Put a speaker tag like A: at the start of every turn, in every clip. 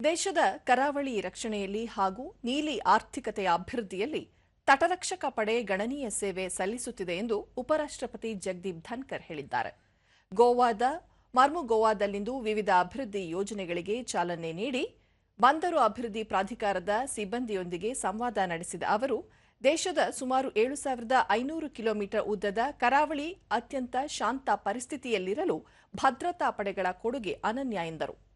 A: ದೇಶದ ಕರಾವಳಿ ರಕ್ಷಣೆಯಲ್ಲಿ ಹಾಗೂ ನೀಲಿ ಆರ್ಥಿಕತೆಯ ಅಭಿವೃದ್ಧಿಯಲ್ಲಿ ತಟರಕ್ಷಕ ಪಡೆ ಗಣನೀಯ ಸೇವೆ ಸಲ್ಲಿಸುತ್ತಿದೆ ಎಂದು ಉಪರಾಷ್ಟ್ರಪತಿ ಜಗದೀಪ್ ಧನ್ಕರ್ ಹೇಳಿದ್ದಾರೆ. ಗೋವಾದ, ಮಾರ್ಮುಗೋವಾದಲ್ಲಿಂದು ವಿವಿಧ ಅಭಿವೃದ್ಧಿ ಯೋಜನೆಗಳಿಗೆ ಚಾಲನೆ ನೀಡಿ, ಬಂದರು ಅಭಿವೃದ್ಧಿ ಪ್ರಾಧಿಕಾರದ ಸಿಬ್ಬಂದಿಯೊಂದಿಗೆ ಸಂವಾದ ನಡೆಸಿದ ಅವರು, ದೇಶದ ಸುಮಾರು ಏಳು ಸಾವಿರದ ಐನೂರು ಕಿಲೋಮೀಟರ್ ಉದ್ದದ ಕರಾವಳಿ ಅತ್ಯಂತ ಶಾಂತ ಪರಿಸ್ಥಿತಿಯಲ್ಲಿರಲು ಭದ್ರತಾ ಪಡೆಗಳ ಕೊಡುಗೆ ಅನನ್ಯ ಎಂದರು.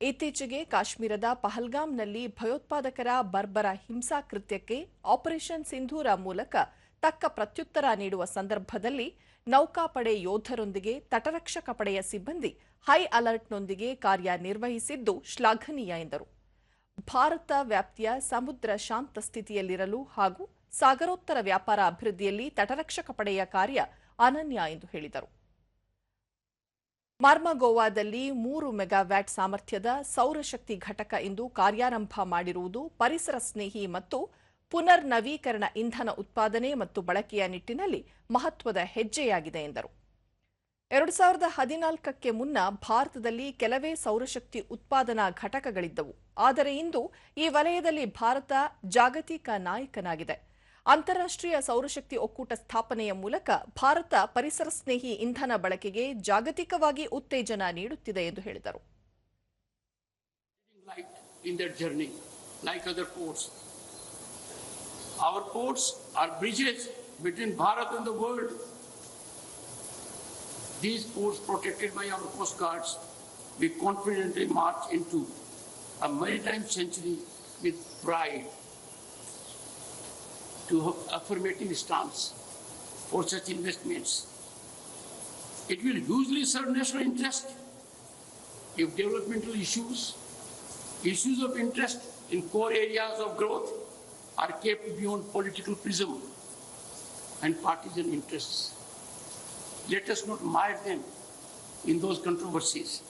A: ಇತ್ತೀಚೆಗೆ ಕಾಶ್ಮೀರದ ಪಹಲ್ಗಾಮ್ನಲ್ಲಿ ಭಯೋತ್ಪಾದಕರ ಬರ್ಬರ ಹಿಂಸಾಕೃತ್ಯಕ್ಕೆ ಆಪರೇಷನ್ ಸಿಂಧೂರ ಮೂಲಕ ತಕ್ಕ ಪ್ರತ್ಯುತ್ತರ ನೀಡುವ ಸಂದರ್ಭದಲ್ಲಿ ನೌಕಾಪಡೆ ಯೋಧರೊಂದಿಗೆ ತಟರಕ್ಷಕ ಪಡೆಯ ಸಿಬ್ಬಂದಿ ಹೈ ಅಲರ್ಟ್ನೊಂದಿಗೆ ಕಾರ್ಯನಿರ್ವಹಿಸಿದ್ದು ಶ್ಲಾಘನೀಯ ಎಂದರು. ಭಾರತ ವ್ಯಾಪ್ತಿಯ ಸಮುದ್ರ ಶಾಂತ ಸ್ಥಿತಿಯಲ್ಲಿರಲು ಹಾಗೂ ಸಾಗರೋತ್ತರ ವ್ಯಾಪಾರ ಅಭಿವೃದ್ಧಿಯಲ್ಲಿ ತಟರಕ್ಷಕ ಪಡೆಯ ಕಾರ್ಯ ಅನನ್ಯ ಎಂದು ಹೇಳಿದರು. ಮಾರ್ಮಗೋವಾದಲ್ಲಿ ಮೂರು ಮೆಗಾವ್ಯಾಟ್ ಸಾಮರ್ಥ್ಯದ ಸೌರಶಕ್ತಿ ಘಟಕ ಇಂದು ಕಾರ್ಯಾರಂಭ ಮಾಡಿರುವುದು ಪರಿಸರ ಸ್ನೇಹಿ ಮತ್ತು ಪುನರ್ ನವೀಕರಣ ಇಂಧನ ಉತ್ಪಾದನೆ ಮತ್ತು ಬಳಕೆಯ ನಿಟ್ಟಿನಲ್ಲಿ ಮಹತ್ವದ ಹೆಜ್ಜೆಯಾಗಿದೆ ಎಂದರು. ಎರಡು ಸಾವಿರದ ಹದಿನಾಲ್ಕಕ್ಕೆ ಮುನ್ನ ಭಾರತದಲ್ಲಿ ಕೆಲವೇ ಸೌರಶಕ್ತಿ ಉತ್ಪಾದನಾ ಘಟಕಗಳಿದ್ದವು. ಆದರೆ ಇಂದು ಈ ವಲಯದಲ್ಲಿ ಭಾರತ ಜಾಗತಿಕ ನಾಯಕನಾಗಿದೆ. ಅಂತಾರಾಷ್ಟ್ರೀಯ ಸೌರಶಕ್ತಿ ಒಕ್ಕೂಟ ಸ್ಥಾಪನೆಯ ಮೂಲಕ ಭಾರತ ಪರಿಸರ ಸ್ನೇಹಿ ಇಂಧನ ಬಳಕೆಗೆ ಜಾಗತಿಕವಾಗಿ ಉತ್ತೇಜನ ನೀಡುತ್ತಿದೆ ಎಂದು ಹೇಳಿದರು
B: with pride to uh, affirmative stance for such investments. It will hugely serve national interest if developmental issues Issues of interest in core areas of growth are kept beyond political prism and partisan interests. Let us not mire them in those controversies.